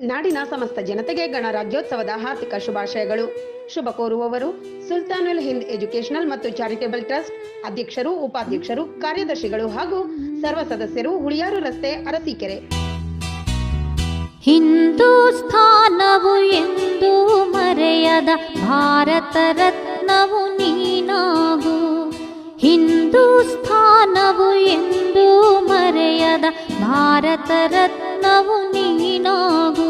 ನಾಡಿನ ಸಮಸ್ತ ಜನತೆಗೆ ಗಣರಾಜ್ಯೋತ್ಸವದ ಹಾರ್ದಿಕ ಶುಭಾಶಯಗಳು. ಶುಭ ಕೋರುವವರು ಸುಲ್ತಾನುಲ್ ಹಿಂದ್ ಎಜುಕೇಶನಲ್ ಮತ್ತು ಚಾರಿಟೇಬಲ್ ಟ್ರಸ್ಟ್ ಅಧ್ಯಕ್ಷರು, ಉಪಾಧ್ಯಕ್ಷರು, ಕಾರ್ಯದರ್ಶಿಗಳು ಹಾಗೂ ಸರ್ವ ಸದಸ್ಯರು ಹುಳಿಯಾರು ರಸ್ತೆ, ಅರಸೀಕೆರೆ. ಹಿಂದೂಸ್ಥಾನವು ಎಂದು ಮರೆಯದ ಭಾರತ ರತ್ನವು ನೀನಾಗು. ಹಿಂದೂಸ್ಥಾನವು ಎಂದು ಮರೆಯದ ಭಾರತ ರತ್ನವು ನೀನಾಗು.